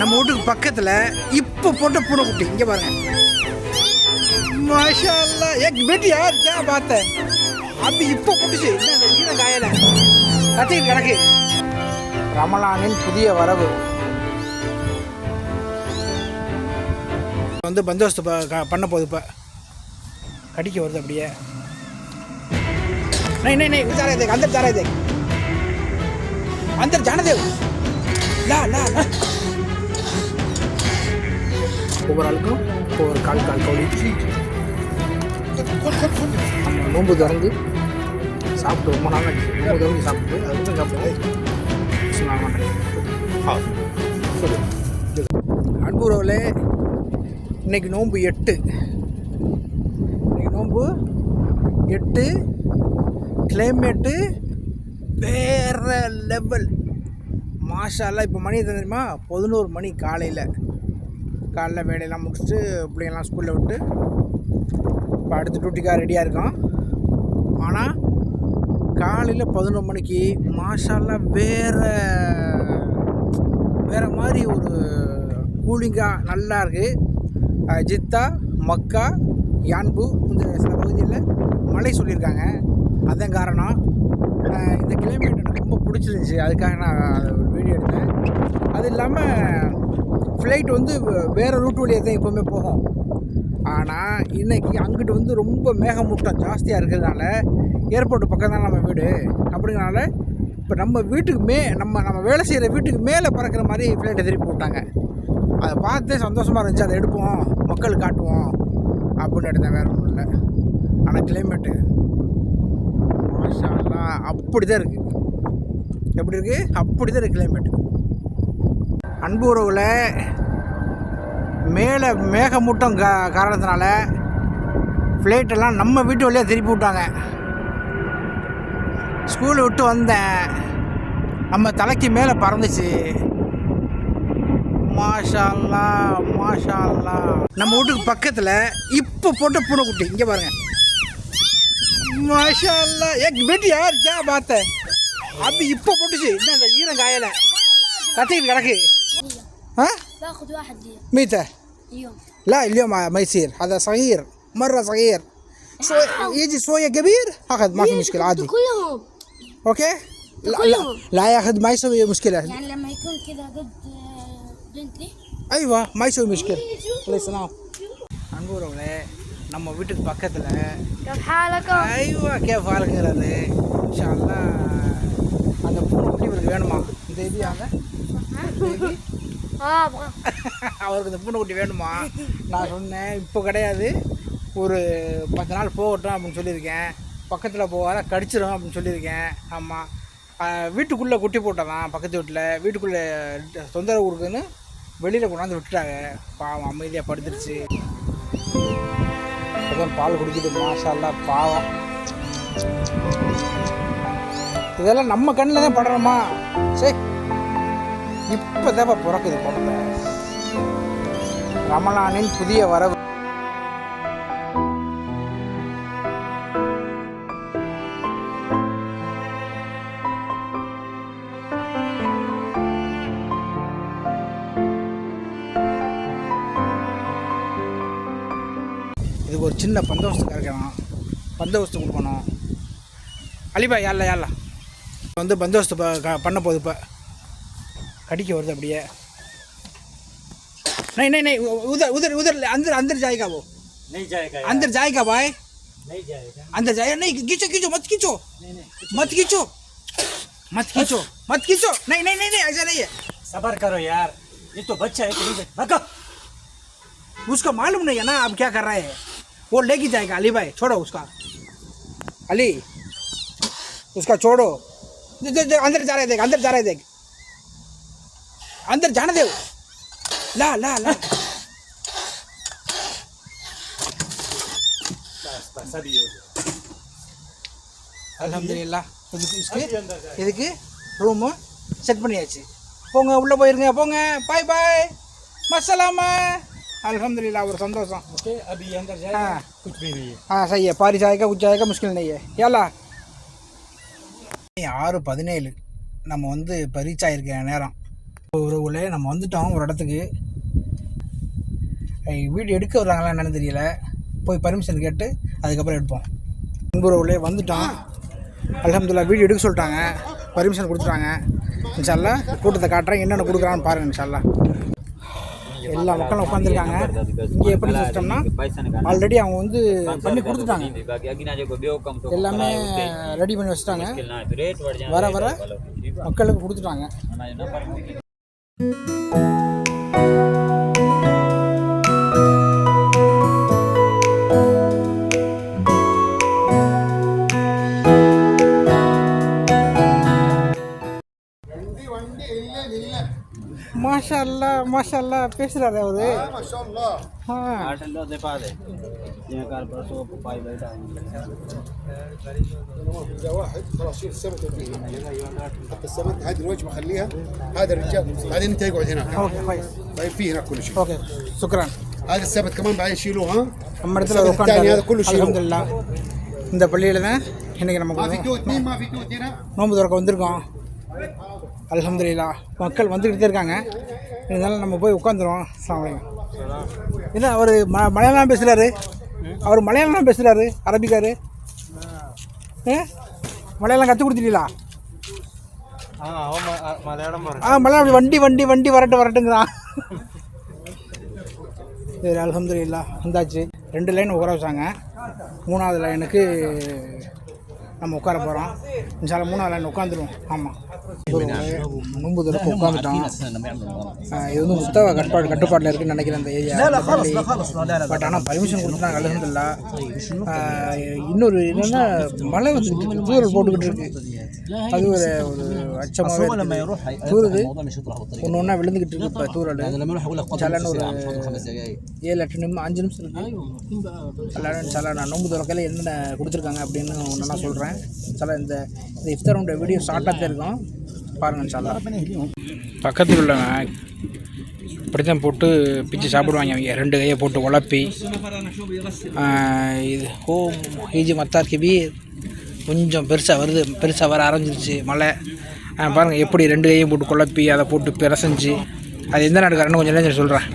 நம்ம வீட்டுக்கு பக்கத்தில் இப்போ போட்ட பூனைக்குட்டி. இங்கே பாருங்க. மாஷா அல்லா ஏ பேட்டி யார் கே பார்த்தேன். அப்படி இப்போ போட்டுச்சு. என்ன காயலை? கத்திக்கிட்டு கிடக்கு. ரமலானின் புதிய வரவு. வந்து பந்தோஸ்து பண்ண போகுது இப்போ. கடிக்க வருது அப்படியே. நை நை நை விசாரா தேக் அந்த விசாரா தேக் அந்த ஜானதேவ். லா லா லா. ஒவ்வொரு ஆளுக்கும் ஒவ்வொரு கால் கால் நம்ம நோம்பு திறந்து சாப்பிட்டு ரொம்ப நாள். நோம்பு திறந்து சாப்பிட்டு அதுக்கு சாப்பிட்டு சொன்னாங்க மாட்டேன். சொல்லு. அன்புறவுல இன்னைக்கு நோன்பு எட்டு. இன்னைக்கு நோன்பு எட்டு. கிளைமேட்டு வேற லெவல் மாஷாலாம் இப்போ மணி தெரியுமா? பதினோரு மணி காலையில். காலைல வேலையெல்லாம் முடிச்சுட்டு பிள்ளைங்கள்லாம் ஸ்கூலில் விட்டு இப்போ அடுத்து டியூட்டிக்காக ரெடியாக இருக்கோம் ஆனால் காலையில் பதினொரு மணிக்கு மாஷாலாம் வேற வேறு மாதிரி ஒரு கூலிங்காக நல்லா இருக்குது ஜித்தா மக்கா யான்பு இந்த சில பகுதியில் மழை சொல்லியிருக்காங்க. அதன் காரணம். இந்த கிளைமேட் எனக்கு ரொம்ப பிடிச்சிருந்துச்சி. அதுக்காக நான் வீடியோ எடுத்தேன். அது இல்லாமல் ஃப்ளைட் வந்து வேறு ரூட் வழியாக தான் எப்போவுமே போகும். ஆனால் இன்னைக்கு அங்கிட்டு வந்து ரொம்ப மேகமூட்டம் ஜாஸ்தியாக இருக்கிறதுனால ஏர்போர்ட் பக்கம் தான் நம்ம வீடு. அப்படிங்கிறனால இப்போ நம்ம வீட்டுக்கு மே நம்ம நம்ம வேலை செய்கிற வீட்டுக்கு மேலே பறக்கிற மாதிரி ஃப்ளைட்டை திருப்பி விட்டாங்க அதை பார்த்து சந்தோஷமாக இருந்துச்சு. அதை எடுப்போம். மக்கள் காட்டுவோம். அப்படின்னு எடுத்தேன். வேறு ஒன்றும் இல்லை. ஆனால் கிளைமேட்டு மாஷா அப்படி தான் இருக்குது எப்படி இருக்குது அப்படி தான் இருக்குது கிளைமேட்டு அன்பு உறவுல மேலே மேகமூட்டம் கா காரணத்தினால ஃப்ளைட்டெல்லாம் நம்ம வீட்டு வழியாக திருப்பி விட்டாங்க. ஸ்கூலை விட்டு வந்தேன் நம்ம தலைக்கு மேலே பறந்துச்சு. மாஷால்லா மாஷால்லா. நம்ம வீட்டுக்கு பக்கத்தில் இப்போ போட்ட பூனைக்குட்டி இங்கே பாருங்க. மாஷா அல்லாஹ் ஏக் பேட்டி யார் கே பார்த்த? அப்படி இப்போ போட்டுச்சு. இன்னும் அந்த ஈரம் காயலை கத்திக்கிட்டு கிடக்கு. ها باخذ واحد لي متى اليوم لا اليوم ما يصير هذا صغير مرة صغير شوي يجي شوية كبير أخذ ما في مشكلة عادي كلهم أوكي لا, لا, كلهم. لا ياخذ ما يسوي مشكلة يعني لما يكون كذا قد آه، بنتي أيوة ما يسوي مشكلة الله يسلمك அன்புறவுங்களே நம்ம வீட்டுக்கு பக்கத்தில் كيف حالكم؟ ஐவா கேஃபாலுங்கிறது இன்ஷால்லா அந்த பூனை குட்டி இவருக்கு வேணுமா இந்த இது அங்க اه ابغى அவருக்கு இந்த பூனைக்குட்டி வேணுமா? நான் சொன்னேன் இப்போ கிடையாது. ஒரு பத்து நாள் போகட்டும் அப்படின்னு சொல்லியிருக்கேன். பக்கத்தில் போகாத கடிச்சிடும் அப்படின்னு சொல்லியிருக்கேன். ஆமாம் வீட்டுக்குள்ளே குட்டி போட்டதான் பக்கத்து வீட்டில். வீட்டுக்குள்ளே தொந்தரவு கொடுக்குன்னு வெளியில் கொண்டாந்து விட்டுட்டாங்க. பாவம் அமைதியாக படுத்துருச்சு. அதான் பால் குடிக்குது மாஷால்லா பாவம். இதெல்லாம் நம்ம கண்ணில் தான் படுறோமா சரி இப்போ தான் பிறக்குது குழந்தை ரமலானின் புதிய வரவு. இதுக்கு ஒரு சின்ன பந்தோபஸ்து கறக்கணும் பந்தோபஸ்து கொடுக்கணும். அலிபா யாரில் யாரில்? வந்து பந்தோபஸ்து ப- க- பண்ண போகுது இப்போ. கடிக்க வருது அப்படியே नहीं नहीं नहीं उधर उधर उधर अंदर अंदर जाएगा वो नहीं जाएगा यार, अंदर जाएगा भाई नहीं जाएगा अंदर जाएगा नहीं खींचो खींचो मत खींचो मत खींचो मत खींचो मत खींचो नहीं नहीं नहीं नहीं ऐसा नहीं है सबर करो यार ये तो बच्चा है कि नहीं बच्चा भागो उसका मालूम नहीं है ना आप क्या कर रहे हैं वो लेके जाएगा अली भाई छोड़ो उसका अली उसका छोड़ो दे- दे- दे, अंदर जा रहे देख अंदर जा रहे देख अंदर जाने दे ला ला ला बस बस अभी हो गया। அல்ஹம்துலில்லாஹ் இதுக்கு अभी இதுக்கு अंदर जाएगा இதுக்கு ரூமு செட் பண்ணியாச்சு போங்க உள்ளே போயிருங்க போங்க பாய் பாய் மசலாமா அல்ஹம்துலில்லாஹ் ஒரு சந்தோஷம் ओके अभी अंदर जाएगा हाँ। कुछ भी नहीं है हाँ सही है पारी जाएगा कुछ जाएगा मुश्किल नहीं है ஏலா ஆறு பதினேழு நம்ம வந்து இப்போ ரீச் ஆகிருக்க நேரம் உறவுகளே உள்ளே நம்ம வந்துட்டோம் ஒரு இடத்துக்கு. வீடு வீடியோ எடுக்க வர்றாங்களா என்னன்னு தெரியல. போய் பர்மிஷன் கேட்டு அதுக்கப்புறம் எடுப்போம். நண்பர் வந்துட்டோம். அலமதுல்லா வீடியோ எடுக்க சொல்லிட்டாங்க. பர்மிஷன் கொடுத்துட்டாங்க. இன்ஷால்லா கூட்டத்தை காட்டுறேன். என்னென்ன கொடுக்குறான்னு பாருங்கள் இன்ஷால்லா எல்லா மக்களும் உட்காந்துருக்காங்க இங்கே எப்படி சிஸ்டம்னா ஆல்ரெடி அவங்க வந்து பண்ணி கொடுத்துட்டாங்க. எல்லாமே ரெடி பண்ணி வச்சுட்டாங்க. வர வர மக்களுக்கு கொடுத்துட்டாங்க. மாஷா அல்லா மாஷா அல்லா பேசுகிறாரு அவரு ما شاء الله ஆ اذا واحد خلاص شيل السمك وفيه حط السمك هذه الوجبه خليها هذا الرجال بعدين انت اقعد هناك ஓகே ஃபைஸ் طيب في هناك كل شيء ஓகே சுக்ரான் هذا السمك كمان بعدين شيلوه ها நம்ம இடத்துல السمك الثاني هذا كله உட்காந்து شيلوه அல்ஹம்துலில்லாஹ் இந்த பள்ளியில் தான் இன்றைக்கி ما في நமக்கு توت مين ما في توت هنا நோன்பு திறக்க வந்திருக்கோம் அல்ஹம்துலில்லாஹ் மக்கள் வந்துக்கிட்டே இருக்காங்க இருந்தாலும் நம்ம போய் உட்காந்துருவோம் அஸ்ஸலாமு அலைக்கும் என்ன அவர் ம மலையாளம் பேசுகிறாரு அவர் மலையாளம் பேசுகிறாரு அரபிக்காரு. மலையாளம் கற்றுக் கொடுத்துட்டீங்களா? ஆ மலையாளம் வண்டி வண்டி வண்டி வரட்டும் வரட்டுங்கிறான். சரி அல்ஹம்துலில்லா வந்தாச்சு. ரெண்டு லைன் உட்கார வச்சாங்க. மூணாவது லைனுக்கு நம்ம உட்கார போகிறோம் இன்ஷால்ல மூணாவது லைன் உட்காந்துருவோம் ஆமாம் நொம்பு தடவை உட்காந்துட்டோம் இது வந்து கட்டுப்பாடு கட்டுப்பாட்டில் இருக்குன்னு நினைக்கிறேன் அந்த ஏரியா. பட் ஆனால் பர்மிஷன் கொடுத்துட்டாங்க அலமதுல்லா இன்னொரு என்னென்னா மழை வந்து தூரல் போட்டுக்கிட்டு இருக்கு. அது ஒரு ஒரு அச்சமாக தூருது. ஒன்று ஒன்றா விழுந்துக்கிட்டு இருக்கு இப்போ தூரல் சலன்னு ஒரு ஏழு எட்டு நிமிஷம் அஞ்சு நிமிஷம் இருக்கு. எல்லாரும் சல நான் நோம்பு துறக்கையில் என்னென்ன கொடுத்துருக்காங்க அப்படின்னு ஒன்று நான் சொல்கிறேன் சில இந்த இந்த இஃப்தாரோட வீடியோ ஷார்ட்டாக தான் இருக்கும். பாருங்கள் சாலா பக்கத்தில் உள்ளவங்க இப்படி தான் போட்டு பிச்சு சாப்பிடுவாங்க அவங்க ரெண்டு கையை போட்டு உழப்பி இது ஹோம் ஈஜி மத்தார் கிபீர். கொஞ்சம் பெருசாக வருது. பெருசாக வர ஆரம்பிச்சிருச்சு மழை. பாருங்கள் எப்படி ரெண்டு கையும் போட்டு குழப்பி அதை போட்டு பிறசஞ்சு. அது எந்த நாட்டுக்காரன்னு கொஞ்சம் நேரம் சொல்கிறேன்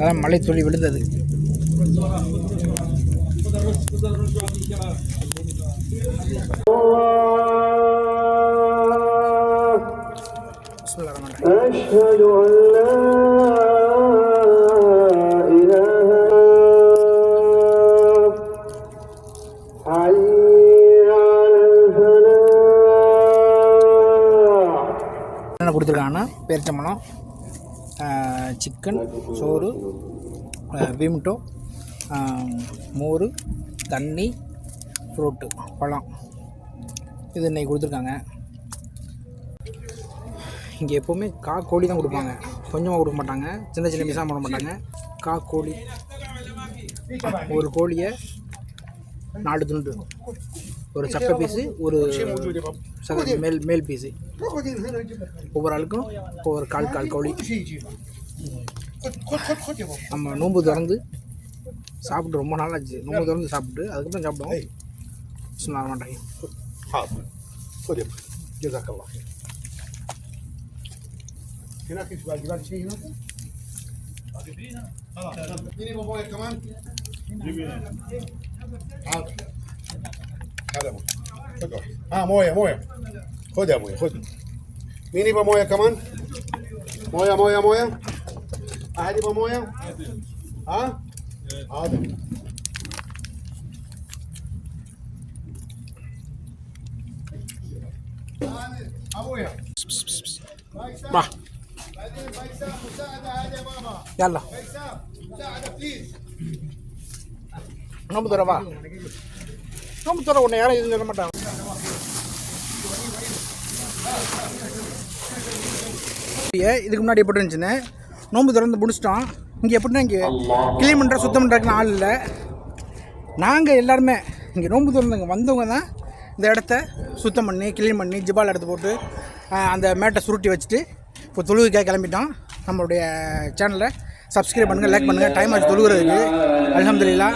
அதான் மழை துளி விழுந்தது. أشهد أن لا إله حي على الفلاح என்னென்ன கொடுத்துருக்காங்கன்னா பேரிச்சம்பழம் சிக்கன் சோறு பீம்டோ மோர் தண்ணி ஃப்ரூட்டு பழம். இது இன்னைக்கு கொடுத்துருக்காங்க. இங்கே எப்போவுமே கா கோழி தான் கொடுப்பாங்க. கொஞ்சமாக கொடுக்க மாட்டாங்க. சின்ன சின்ன மிசாக போட மாட்டாங்க. கா கோழி. ஒரு கோழியை நாலு துண்டு. ஒரு சக்கை பீஸு ஒரு சக மேல் மேல் பீஸு ஒவ்வொரு ஆளுக்கும் ஒவ்வொரு கால் கால் கோழி. நம்ம நோம்பு திறந்து சாப்பிட்டு ரொம்ப நாளாச்சு நோம்பு திறந்து சாப்பிட்டு அதுக்கப்புறம் சாப்பிடுவோம். بسم الله الرحمن الرحيم حاضر خذ جزاك الله خير هناك إيش باقي باقي شيء هناك؟ باقي فينا خلاص اديني كمان هذا آه مويه مويه خذ يا أبوي خذ مين يبغى مويه كمان؟ مويه مويه مويه احد يبغى مويه؟ ها؟ هذا தர வா நோன்பு தர உன்னை யாரும் எதுவும் சொல்ல மாட்டாங்க ஏ, இதுக்கு முன்னாடி எப்படி இருந்துச்சுன்னு நோன்பு திறந்து முடிச்சிட்டோம் இங்கே எப்படின்னா இங்கே க்ளீன் பண்ணுற சுத்தம் பண்ணுறதுக்கு ஆள் இல்லை. நாங்கள் எல்லாருமே இங்கே நோன்பு திறந்து இங்கே வந்தவங்க தான் இந்த இடத்த சுத்தம் பண்ணி க்ளீன் பண்ணி ஜிபால் எடுத்து போட்டு அந்த மேட்டை சுருட்டி வச்சுட்டு இப்போ தொழுகைக்காக கிளம்பிட்டோம். நம்மளுடைய சேனலை சப்ஸ்கிரைப் பண்ணுங்கள் லைக் பண்ணுங்கள் டைம் ஆச்சு தொழுகிறதுக்கு. அலமதுல்லா